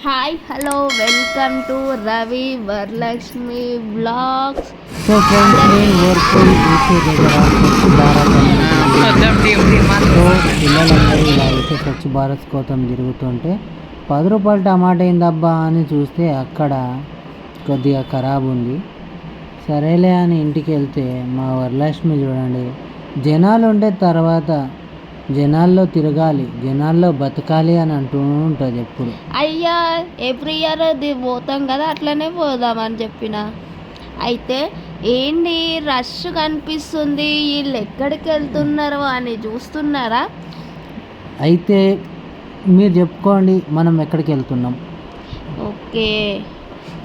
Hi hello welcome to Ravi Varalakshmi blogs so friends నేను ఓర్పూల్ EC దగ్గర స్వచ్ఛ భారత్ అనేది సో పిల్లలందరూ ఇలా అయితే స్వచ్ఛ భారత్ కోసం తిరుగుతుంటే పది రూపాయలు టమాటా ఏందబ్బా అని చూస్తే అక్కడ కొద్దిగా ఖరాబ్ ఉంది. సరేలే అని ఇంటికి వెళ్తే మా వరలక్ష్మి చూడండి జనాలు ఉంటే తర్వాత జనాల్లో తిరగాలి జనాల్లో బతకాలి అని అంటూ ఉంటుంది ఎప్పుడు. అయ్యా ఎవ్రీ ఇయర్ అది పోతాం కదా అట్లనే పోదామని చెప్పిన. అయితే ఏంటి రష్ కనిపిస్తుంది వీళ్ళు ఎక్కడికి వెళ్తున్నారు అని చూస్తున్నారా? అయితే మీరు చెప్పుకోండి మనం ఎక్కడికి వెళ్తున్నాం. ఓకే.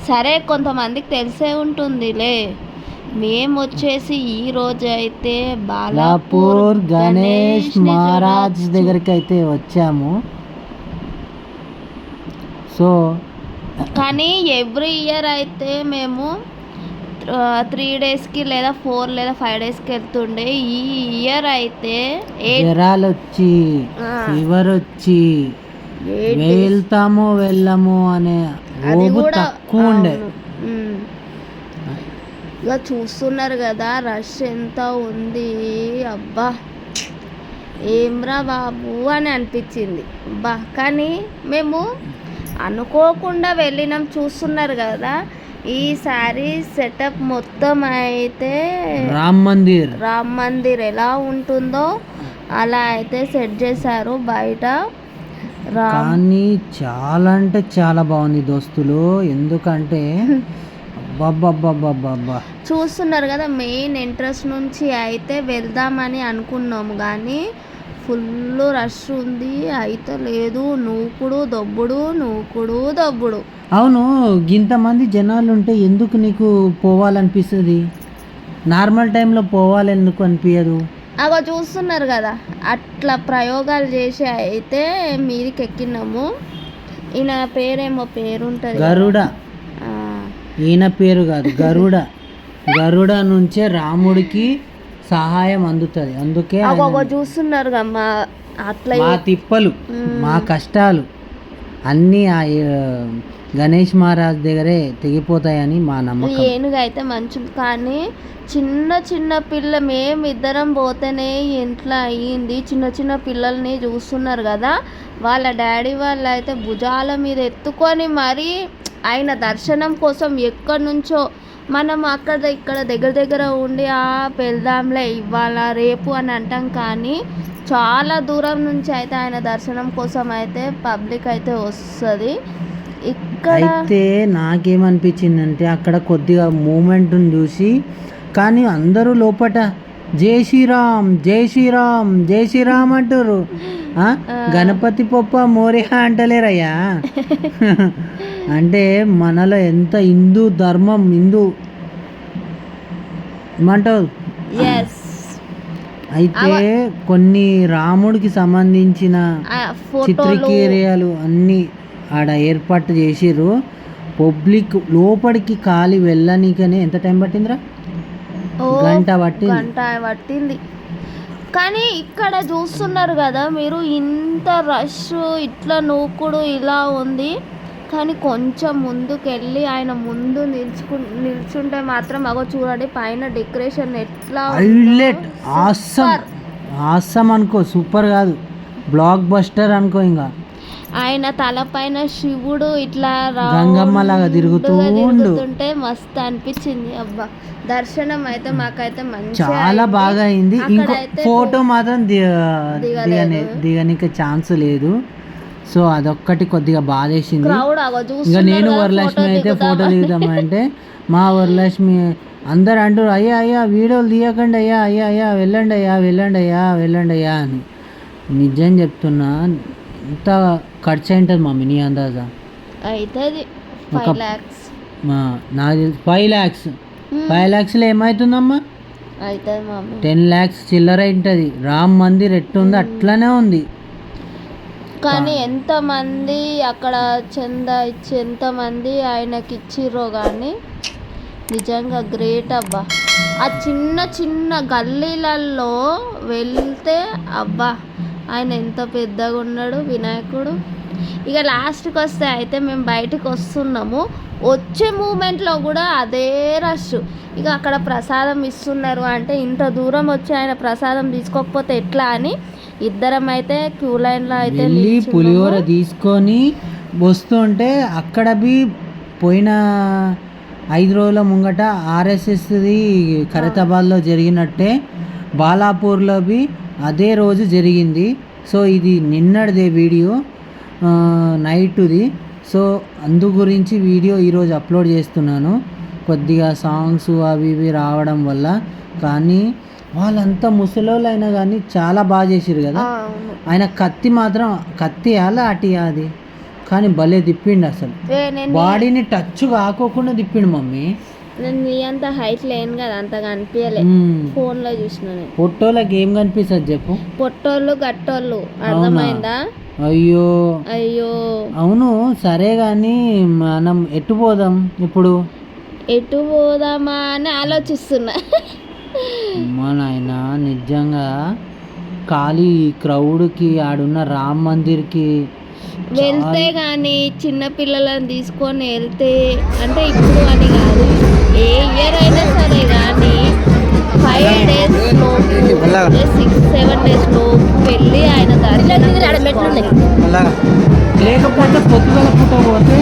సరే కొంతమందికి తెలిసే ఉంటుందిలే. మేము వచ్చేసి ఈ రోజు అయితే బాలాపూర్ లాపూర్ గణేష్ మహారాజ్. దగ్గరికి అయితే వచ్చాము సో కానీ ఎవ్రీ ఇయర్ అయితే మేము త్రీ డేస్కి లేదా ఫోర్ లేదా ఫైవ్ డేస్కి వెళ్తుండే ఈ ఇయర్ అయితే జ్వరాలు వచ్చి. ఫీవర్ వచ్చి. వెళ్తాము వెళ్ళము అనే తక్కువ ఉండే. ఇక చూస్తున్నారు కదా రష్ ఎంత ఉంది. అబ్బా ఏమ్రా బాబు అని అనిపించింది. అబ్బా కానీ మేము అనుకోకుండా వెళ్ళినాం చూస్తున్నారు కదా. ఈ శారీ సెటప్ మొత్తం అయితే రామ్ మందిర్. రామ్ మందిర్ ఎలా ఉంటుందో అలా అయితే సెట్ చేశారు బయట. కానీ చాలా అంటే చాలా బాగుంది దోస్తులు. ఎందుకంటే చూస్తున్నారు కదా మెయిన్ ఇంట్రెస్ట్ నుంచి అయితే వెళ్దామని అనుకున్నాము కానీ ఫుల్ రష్ ఉంది. అయితే లేదు నూకుడు దొబ్బుడు నూకుడు దొబ్బుడు. అవును ఇంతమంది జనాలు ఉంటే ఎందుకు నీకు పోవాలనిపిస్తుంది? నార్మల్ టైంలో పోవాలి ఎందుకు అనిపించదు అగో చూస్తున్నారు కదా అట్లా ప్రయోగాలు చేసి అయితే మీదికి ఎక్కినాము ఈయన పేరేమో పేరుంటుంది. గరుడ. ఈయన పేరు కాదు గరుడ. గరుడ నుంచే రాముడికి సహాయం అందుతుంది. అందుకే చూస్తున్నారు మా అట్లా మా తిప్పలు. మా కష్టాలు అన్నీ ఆ గణేష్ మహారాజ్ దగ్గరే తెగిపోతాయని మా నమ్మకం. ఏనుగు అయితే మంచిది కానీ చిన్న చిన్న పిల్ల మేము ఇద్దరం పోతేనే ఇంట్లో అయ్యింది. చిన్న చిన్న పిల్లల్ని చూస్తున్నారు కదా వాళ్ళ డాడీ వాళ్ళు అయితే భుజాల మీద ఎత్తుకొని మరీ ఆయన దర్శనం కోసం ఎక్కడి నుంచో మనం అక్కడ ఇక్కడ దగ్గర దగ్గర ఉండి ఆ వెళ్దాంలే ఇవాళ రేపు అని అంటాం. కానీ చాలా దూరం నుంచి అయితే ఆయన దర్శనం కోసం అయితే పబ్లిక్ అయితే వస్తుంది. ఇక్కడ అయితే నాకేమనిపించిందంటే అక్కడ కొద్దిగా మూమెంట్ని చూసి కానీ అందరూ లోపట జై శ్రీరామ్ జై శ్రీరామ్ జై శ్రీరామ్ అంటారు? గణపతి పప్ప మోరియా అంటలేరయ్యా. అంటే మనలో ఎంత హిందూ ధర్మం హిందూ ఏమంటావు అయితే కొన్ని రాముడికి సంబంధించిన చిత్రకీర్యాలు అన్నీ ఆడ ఏర్పాటు చేసిర్రు. పబ్లిక్ లోపలికి కాలి వెళ్ళనీకనే ఎంత టైం పట్టిందిరా? గంట పట్టింది. గంట పట్టింది. కానీ ఇక్కడ చూస్తున్నారు కదా మీరు ఇంత రష్ ఇట్లా నూకుడు ఇలా ఉంది. కానీ కొంచెం ముందుకు వెళ్ళి ఆయన ముందు నిల్చుకు నిల్చుంటే మాత్రం అగో చూడండి పైన డెకరేషన్ ఎట్లా. Highlight awesome. ఆసమ్ అనుకో సూపర్ కాదు. బ్లాక్ బస్టర్ అనుకో ఇంకా. ఆయన తలపైన శివుడు ఇట్లా గంగమ్మ లాగా తిరుగుతూ. తిరుగుతుంటే మస్తు అనిపించింది. అబ్బా దర్శనం అయితే మాకైతే మంచి చాలా బాగా అయింది. ఇంకో ఫోటో మాత్రం ది- దిగలేదు. దిగని దిగనికి ఛాన్స్ లేదు. సో అదొక్కటి కొద్దిగా బాధేసింది. ఇంకా నేను వరలక్ష్మి అయితే ఫోటో దిగుదామా? దిగుదామంటే మా వరలక్ష్మి అందరు అంటారు అయ్యా అయ్యా వీడియోలు తీయకండి అయ్యా అయ్యా అయ్యా వెళ్ళండి అయ్యా వెళ్ళండి అయ్యా వెళ్ళండి అయ్యా అని. నిజం చెప్తున్నా ఎంత ఖర్చు అయింటుంది మా మినీ అందాజా. అవుతుంది ఫైవ్ ల్యాక్స్ మా నాకు ఫైవ్ ల్యాక్స్ ఫైవ్ ల్యాక్స్లో ఏమవుతుందమ్మా టెన్ ల్యాక్స్ చిల్లర ఉంటుంది రామ్ మందిర్ ఎట్టుంది అట్లనే ఉంది. కానీ ఎంతమంది అక్కడ చందా ఇచ్చి ఎంతమంది ఆయనకి ఇచ్చిర్రో కానీ నిజంగా గ్రేట్ అబ్బా. ఆ చిన్న చిన్న గల్లీలలో వెళ్తే అబ్బా ఆయన ఎంత పెద్దగా ఉన్నాడు వినాయకుడు. ఇక లాస్ట్కి వస్తే అయితే మేము బయటకు వస్తున్నాము వచ్చే మూమెంట్లో కూడా అదే రష్. ఇక అక్కడ ప్రసాదం ఇస్తున్నారు అంటే ఇంత దూరం వచ్చి ఆయన ప్రసాదం తీసుకోకపోతే ఎట్లా అని ఇద్దరం అయితే క్యూ లైన్లో అయితే వెళ్ళి. పులిహోర తీసుకొని వస్తుంటే అక్కడ బి పోయిన ఐదు రోజుల ముంగట ఆర్ఎస్ఎస్ది ఖరీతాబాద్లో జరిగినట్టే బాలాపూర్లో బి అదే రోజు జరిగింది. సో ఇది నిన్నటిదే వీడియో నైట్ది. సో అందు గురించి వీడియో ఈరోజు అప్లోడ్ చేస్తున్నాను. కొద్దిగా సాంగ్స్ అవి ఇవి రావడం వల్ల కానీ వాళ్ళంతా ముసలోళ్ళు అయినా కానీ చాలా బాగా చేసిరు కదా. ఆయన కత్తి మాత్రం కత్తి లాఠీయా అది. కానీ భలే తిప్పిండు అసలు. బాడీని టచ్ కాకోకుండా తిప్పిండు మమ్మీ. నేను నీ అంత హైట్ లేను కదా అంతగా అనిపించలే మ్మ్. ఫోన్లో చూసిన ఫోటోలకి ఏం కనిపిస్తుంది చెప్పు? పొట్టోళ్ళు గట్టోళ్ళు. అర్థమైందా? అయ్యో. అయ్యో. అవును సరే కానీ మనం ఎటు పోదాం ఇప్పుడు? ఎటు పోదామా అని ఆలోచిస్తున్నా. మా నాయన నిజంగా ఖాళీ క్రౌడ్కి ఆడున్న రామ్ మందిర్కి వెళ్తే కానీ చిన్న పిల్లలను తీసుకొని వెళ్తే అంటే ఇప్పుడు అని కాదు ఏ ఇయర్ అయినా సరే కానీ ఫైవ్ డేస్ లోపు సిక్స్ సెవెన్ డేస్ లోపు వెళ్ళి ఆయన లేకపోతే పొద్దుగల పూట పోతే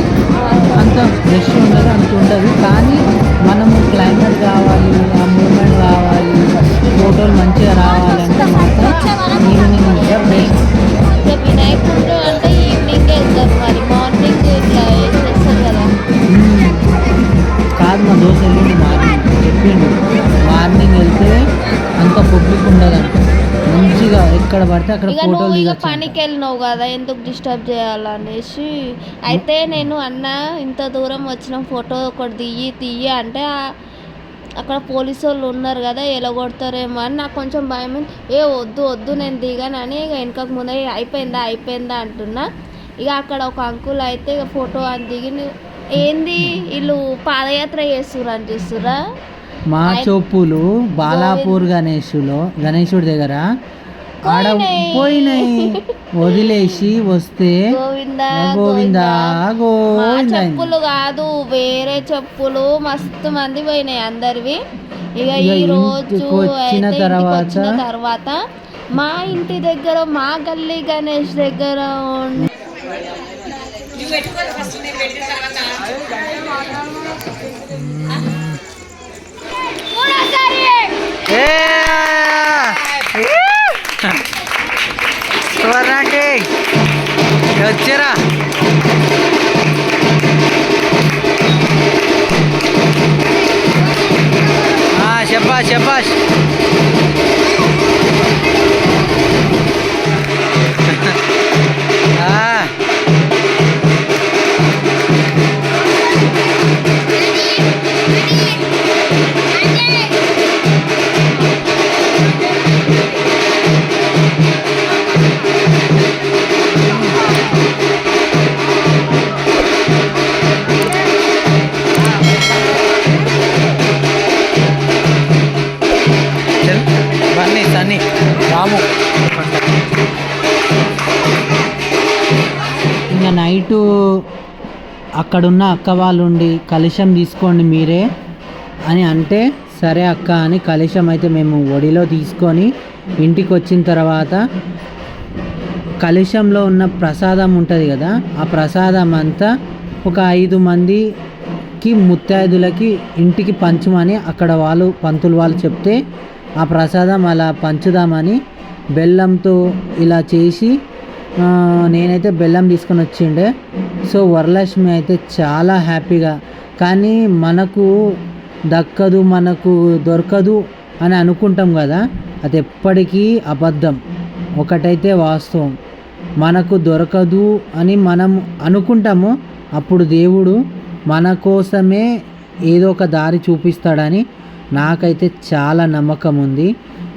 అంత ఫ్రెష్ ఉండదు అంత ఉండదు. కానీ మనము క్లైమేట్ కావాలి ఫోటోలు మంచిగా రావాలంటే మాత్రం ఈవినింగ్ వినాయకుడు అంటే ఈవినింగ్ మరి? మార్నింగ్ ఇట్లా కదా. కాదు మా దోశ వెళ్ళింది మార్నింగ్. చెప్పిండు. మార్నింగ్ వెళ్తే అంత పబ్లిక్ ఉండదంట. మంచిగా ఎక్కడ పడితే అక్కడ ఫోటోలు నువ్వు ఇక పనికి వెళ్ళినావు కదా ఎందుకు డిస్టర్బ్ చేయాలనేసి? అయితే నేను అన్న ఇంత దూరం వచ్చిన ఫోటో ఒకటి తీయి తీయి అంటే అక్కడ పోలీసు వాళ్ళు ఉన్నారు కదా ఎలగొడతారేమో అని నాకు కొంచెం భయం అయింది. ఏ వద్దు వద్దు నేను దిగానని ఇక వెనకకు ముందే అయిపోయిందా అయిపోయిందా అంటున్నా. ఇక అక్కడ ఒక అంకుల్ అయితే ఇక ఫోటో అని దిగి ఏంది వీళ్ళు పాదయాత్ర చేస్తుర్రు అని చూస్తురా మా చొప్పులు బాలాపూర్ గణేషులో గణేశుడి దగ్గర ఆడ పోయినాయి. వదిలేసి వస్తే గోవిందా గోవిందా. చెప్పులు కాదు వేరే చెప్పులు మస్తు మంది పోయినాయి అందరివి. ఇక ఈ రోజు వచ్చిన తర్వాత- తర్వాత మా ఇంటి దగ్గర మా గల్లీ గణేష్ దగ్గర ఉన్న- వచ్చారా. అక్కడున్న అక్క వాళ్ళుండి కలుషం తీసుకోండి మీరే అని అంటే సరే అక్క అని కలుషం అయితే మేము ఒడిలో తీసుకొని ఇంటికి వచ్చిన తర్వాత కలుషంలో ఉన్న ప్రసాదం ఉంటుంది కదా ఆ ప్రసాదం అంతా ఒక ఐదు మందికి ముత్తైదులకి ఇంటికి పంచమని అక్కడ వాళ్ళు పంతులు వాళ్ళు చెప్తే ఆ ప్రసాదం అలా పంచుదామని బెల్లంతో ఇలా చేసి నేనైతే బెల్లం తీసుకొని వచ్చిండే. సో వరలక్ష్మి అయితే చాలా హ్యాపీగా. కానీ మనకు దక్కదు మనకు దొరకదు అని అనుకుంటాం కదా అది ఎప్పటికీ అబద్ధం. ఒకటైతే వాస్తవం. మనకు దొరకదు అని మనం అనుకుంటాము. అప్పుడు దేవుడు మన కోసమే ఏదో ఒక దారి చూపిస్తాడని నాకైతే చాలా నమ్మకం ఉంది.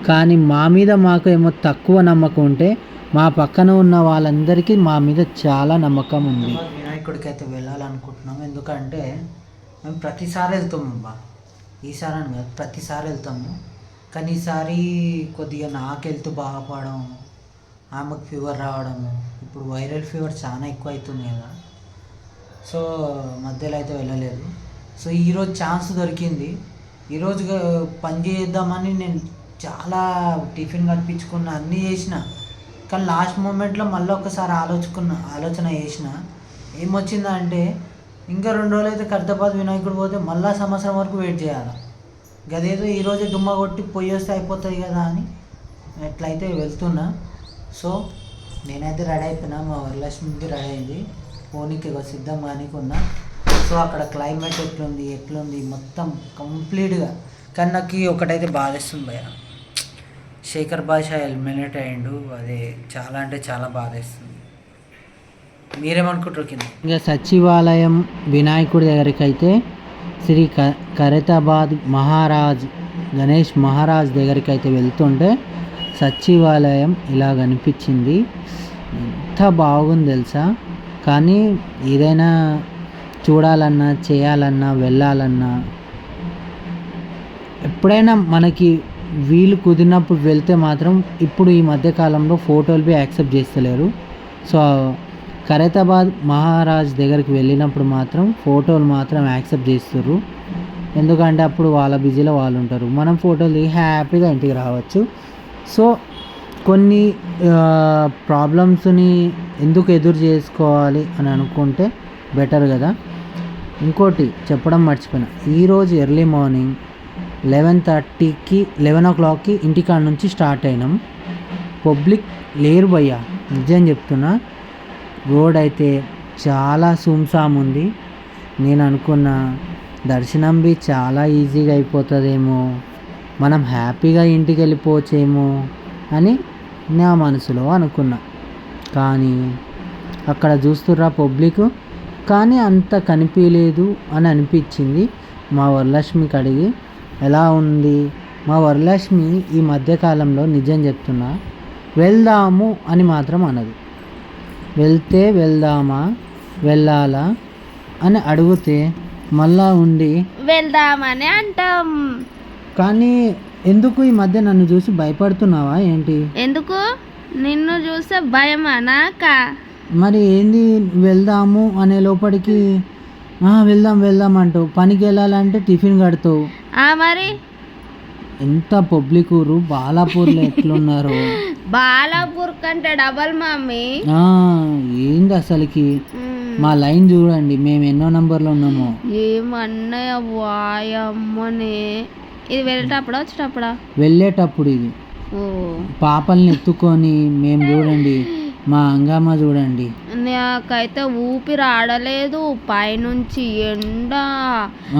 కానీ మా మీద మాకు ఏమో తక్కువ నమ్మకం ఉంటే మా పక్కన ఉన్న వాళ్ళందరికీ మా మీద చాలా నమ్మకం ఉంది. వినాయకుడికి అయితే వెళ్ళాలనుకుంటున్నాం. ఎందుకంటే మేము ప్రతిసారి వెళ్తాము అబ్బా. ఈసారి అని కాదు ప్రతిసారి వెళ్తాము. కానీ ఈసారి కొద్దిగా నాకు హెల్త్ బాగుపడడం ఆమెకు ఫీవర్ రావడము ఇప్పుడు వైరల్ ఫీవర్ చాలా ఎక్కువ అవుతుంది కదా. సో మధ్యలో అయితే వెళ్ళలేదు. సో ఈరోజు ఛాన్స్ దొరికింది. ఈరోజు పని చేద్దామని నేను చాలా టిఫిన్ కనిపించుకున్న అన్నీ చేసిన. కానీ లాస్ట్ మూమెంట్లో మళ్ళీ ఒకసారి ఆలోచుకున్న ఆలోచన చేసిన ఏమొచ్చిందంటే ఇంకా రెండు రోజులు అయితే కర్తపాద్ వినాయకుడు పోతే మళ్ళా సంవత్సరం వరకు వెయిట్ చేయాలి? గదేదో ఈరోజే దుమ్మ కొట్టి పొయ్యి వస్తే అయిపోతుంది కదా అని ఎట్లయితే వెళ్తున్నా. సో నేనైతే రెడీ అయిపోయినా మా వరలక్ష్మికి రెడీ అయింది. పోనీకి సిద్ధం కానికున్నా. సో అక్కడ క్లైమేట్ ఎట్లుంది ఎట్లుంది మొత్తం కంప్లీట్గా. కానీ నాకు ఒకటైతే బాధేస్తుంది భయ శేఖర్ భాష ఎలిమినేట్ అయ్యిండు అది చాలా అంటే చాలా బాధేస్తుంది. మీరేమనుకుంటారు కింద? ఇంకా సచివాలయం వినాయకుడి దగ్గరికి అయితే శ్రీ క కరితాబాద్ మహారాజ్ గణేష్ మహారాజ్ దగ్గరికి అయితే వెళ్తుంటే సచివాలయం ఇలా కనిపించింది. ఎంత బాగుంది తెలుసా? కానీ ఏదైనా చూడాలన్నా చేయాలన్నా వెళ్ళాలన్నా ఎప్పుడైనా మనకి వీలు కుదిరినప్పుడు వెళ్తే మాత్రం ఇప్పుడు ఈ మధ్యకాలంలో ఫోటోలు బి యాక్సెప్ట్ చేస్తలేరు. సో ఖరీతాబాద్ మహారాజ్ దగ్గరికి వెళ్ళినప్పుడు మాత్రం ఫోటోలు మాత్రం యాక్సెప్ట్ చేస్తారు ఎందుకంటే అప్పుడు వాళ్ళ బిజీలో వాళ్ళు ఉంటారు. మనం ఫోటోలు దిగి హ్యాపీగా ఇంటికి రావచ్చు. సో కొన్ని ప్రాబ్లమ్స్ని ఎందుకు ఎదురు చేసుకోవాలి అని అనుకుంటే బెటర్ కదా. ఇంకోటి చెప్పడం మర్చిపోయినా. ఈరోజు ఎర్లీ మార్నింగ్ లెవెన్ థర్టీకి లెవెన్ ఓ క్లాక్కి ఇంటికాడ నుంచి స్టార్ట్ అయినాం. పబ్లిక్ లేరు భయ్యా. నిజం చెప్తున్నా. రోడ్ అయితే చాలా సూమ్సామ్ ఉంది. నేను అనుకున్న దర్శనం బి చాలా ఈజీగా అయిపోతుందేమో. మనం హ్యాపీగా ఇంటికి వెళ్ళిపోవచ్చేమో అని నా మనసులో అనుకున్నా. కానీ అక్కడ చూస్తుర్రా పబ్లిక్. కానీ అంత కనిపించలేదు అని అనిపించింది మా వరలక్ష్మికి అడిగి. ఎలా ఉంది? మా వరలక్ష్మి ఈ మధ్యకాలంలో నిజం చెప్తున్నా వెళ్దాము అని మాత్రం అన్నది వెళ్తే వెళ్దామా? వెళ్ళాలా? అని అడిగితే మళ్ళా ఉండి వెళ్దామని అంటాం. కానీ ఎందుకు ఈ మధ్య నన్ను చూసి భయపడుతున్నావా ఏంటి? ఎందుకు? నిన్ను చూస్తే భయమా నాక? మరి ఏంది వెళ్దాము అనే లోపలికి "ఆ, వెళ్దాం వెళ్దాం అంటావు పనికి వెళ్ళాలంటే టిఫిన్ కడతావు మరి? ఎంత పబ్లిక్ ఊరు బాలాపూర్లో ఎట్లున్నారు? బాలాపూర్ కంటే డబల్ మమ్మీ ఆ, ఏంది అసలుకి? మా లైన్ చూడండి మేము ఎన్నో నంబర్లో ఉన్నామో. ఏమన్నయ్య వాయమ్మనే ఇది వెళ్ళేటప్పుడా వచ్చేటప్పుడా? వెళ్ళేటప్పుడు ఇది. పాపల్ని ఎత్తుకొని మేము చూడండి మా అంగామ చూడండి. నాకైతే ఊపిరి ఆడలేదు పైనుంచి ఎండ.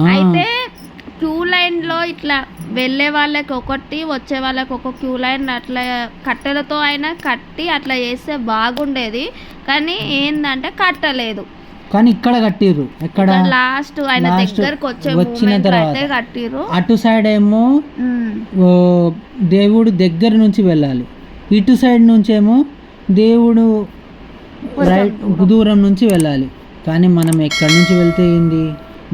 అయితే క్యూ లైన్లో ఇట్లా వెళ్ళే వాళ్ళకి ఒకటి వచ్చే వాళ్ళకి ఒక క్యూ లైన్ అట్లా కట్టెలతో అయినా కట్టి అట్లా చేస్తే బాగుండేది. కానీ ఏందంటే కట్టలేదు. కానీ ఇక్కడ కట్టిర్రు. ఎక్కడ? లాస్ట్ ఆయన దగ్గరకు వచ్చే వచ్చిన తర్వాత. కట్టిర్రు. అటు సైడ్ ఏమో దేవుడు దగ్గర నుంచి వెళ్ళాలి. ఇటు సైడ్ నుంచేమో దేవుడు రైట్ దూరం నుంచి వెళ్ళాలి. కానీ మనం ఎక్కడి నుంచి వెళ్తే ఏంది?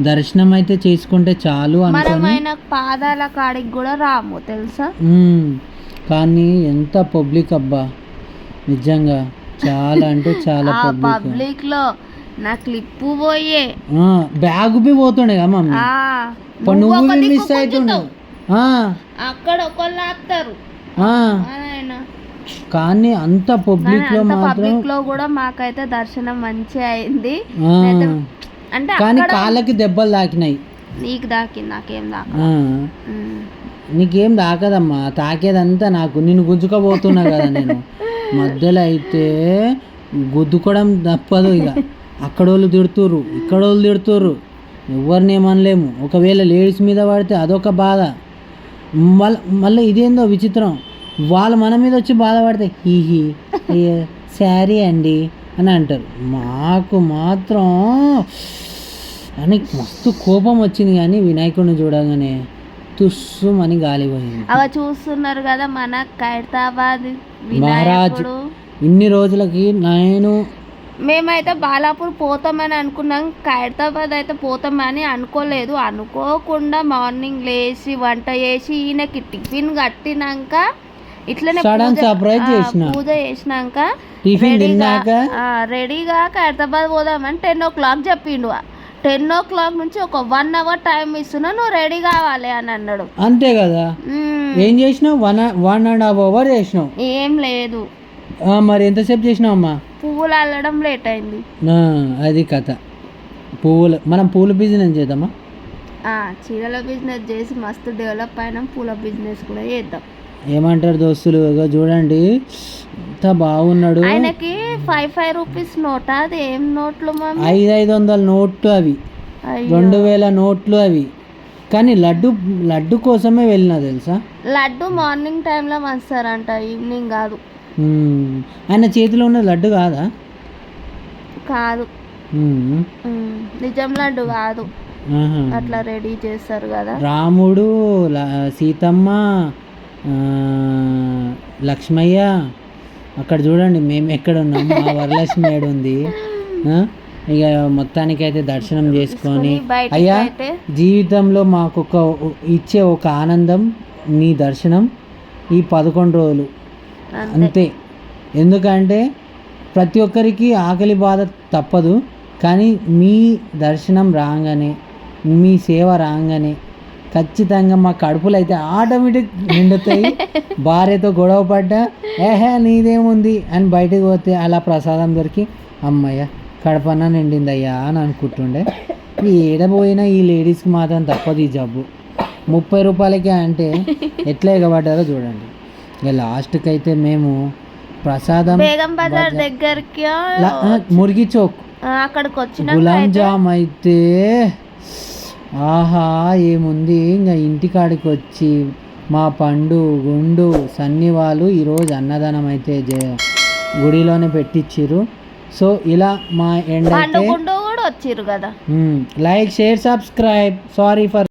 దర్శనం అయితే చేసుకుంటే చాలు అనుకొని. ఆయన పాదాల కాడికి కూడా రాము తెలుసా? కానీ ఎంత పబ్లిక్ అబ్బా. నిజంగా చాలా అంటే చాలా పబ్లిక్. లో నా క్లిప్పు పోయే. బ్యాగ్ బి పోతుండే కదా మమ్మీ? నువ్వు మిస్ అవుతుండే గుంజుతావు. అక్కడ ఒకళ్ళు ఆపుతారు. కానీ అంత పబ్లిక్లో మాత్రం పబ్లిక్లో కూడా మాకైతే దర్శనం మంచిగా అయింది. అంటే కానీ కాళ్ళకి దెబ్బలు తాకినాయి. నీకు దాకింది నాకేం దాకా నీకేం తాకదమ్మా తాకేదంతా నాకు. నిన్ను గుంజుకోబోతున్నా కదా నేను. మధ్యలో అయితే గుద్దుకోవడం తప్పదు ఇక. అక్కడోళ్ళు తిడుతుర్రు ఇక్కడోళ్ళు తిడుతుర్రు. ఎవరిని ఏమనలేము. ఒకవేళ లేడీస్ మీద పడితే అదొక బాధ. మళ్ళీ మళ్ళీ ఇదేందో విచిత్రం. వాళ్ళు మన మీద వచ్చి బాధపడితే హీహీ అయ్యో శారీ అండి. అని అంటారు. మాకు మాత్రం అని మస్తు కోపం వచ్చింది కానీ వినాయకుడిని చూడగానే తుస్సుమని గాలి పోయింది. అవ చూస్తున్నారు కదా మన ఖైరతాబాద్ మహారాజ్ ఇన్ని రోజులకి నేను మేమైతే బాలాపూర్ పోతామని అనుకున్నాం. ఖైరతాబాద్ అయితే పోతామని అనుకోలేదు. అనుకోకుండా మార్నింగ్ లేచి వంట చేసి ఈయనకి టిఫిన్ కట్టినాక ఇట్లనే ఆ, చేసిన. పూజ చేసినాక టిఫిన్ రెడీగా తిన్నాక? రెడీగా హైదరాబాద్ పోదామని టెన్ ఓ క్లాక్ చెప్పిండు. టెన్ ఓ క్లాక్ నుంచి ఒక వన్ అవర్ టైం ఇస్తున్నా నువ్వు రెడీ కావాలి అని అన్నాడు. అంతే కదా. ఏం చేసినావు? One one and half hour చేసినావు? ఏం లేదు. మరి ఎంతసేపు చేసినావు అమ్మా పువ్వులు అల్లడం లేట్ అయింది. అది కథ. పువ్వులు మనం పూల బిజినెస్ చేద్దామా? ఆ, చీరల బిజినెస్ చేసి మస్తు డెవలప్ అయినాం పూల బిజినెస్ కూడా చేద్దాం. ఏమంటారు దోస్తులు? చూడండి. ఎంత బాగున్నాడు. ఆయనకి ఫైవ్ ఫైవ్ రూపీస్ నోట్? అది ఏం నోట్లు ఐదు ఐదు వందల నోట్లు అవి. రెండు వేల నోట్లు అవి. కానీ లడ్డు లడ్డు కోసమే వెళ్ళినా తెలుసా? లడ్డు మార్నింగ్ టైంలో మంచుతారంట ఈవినింగ్ కాదు. ఆయన చేతిలో ఉన్న లడ్డు కాదా? కాదు. నిజం లడ్డు కాదు. అట్లా రెడీ చేస్తారు కదా. రాముడు సీతమ్మ లక్ష్మయ్య అక్కడ చూడండి మేము ఎక్కడ ఉన్నాం? మా వరలక్ష్మి ఏడు ఉంది? ఇక మొత్తానికైతే దర్శనం చేసుకొని అయ్యా జీవితంలో మాకు ఒక ఇచ్చే ఒక ఆనందం నీ దర్శనం ఈ పదకొండు రోజులు. అంతే. ఎందుకంటే ప్రతి ఒక్కరికి ఆకలి బాధ తప్పదు కానీ మీ దర్శనం రాగానే మీ సేవ రాగానే ఖచ్చితంగా మా కడుపులు అయితే ఆటోమేటిక్ నిండుతాయి. భార్యతో గొడవ పడ్డా ఏహే నీదేముంది? అని బయటకు పోతే అలా ప్రసాదం దొరికి అమ్మయ్య కడపన నిండిందయ్యా అని అనుకుంటుండే. ఈ ఏడపోయినా ఈ లేడీస్కి మాత్రం తప్పదు ఈ జబ్బు. ముప్పై రూపాయలకే అంటే ఎట్లా ఎగబడ్డారో చూడండి. ఇక లాస్ట్కి అయితే మేము ప్రసాదం బజార్ దగ్గరికి మురిగి చౌక్. అక్కడికి వచ్చినాక గులాం జామ్ అయితే ఆహా ఏముంది? ఇంకా ఇంటికాడికి వచ్చి మా పండు గుండు సన్ని వాళ్ళు ఈరోజు అన్నదానం అయితే గుడిలోనే పెట్టించిర్రు సో ఇలా మా ఎండ్ వచ్చిర్రు కదా. Like share subscribe. Sorry for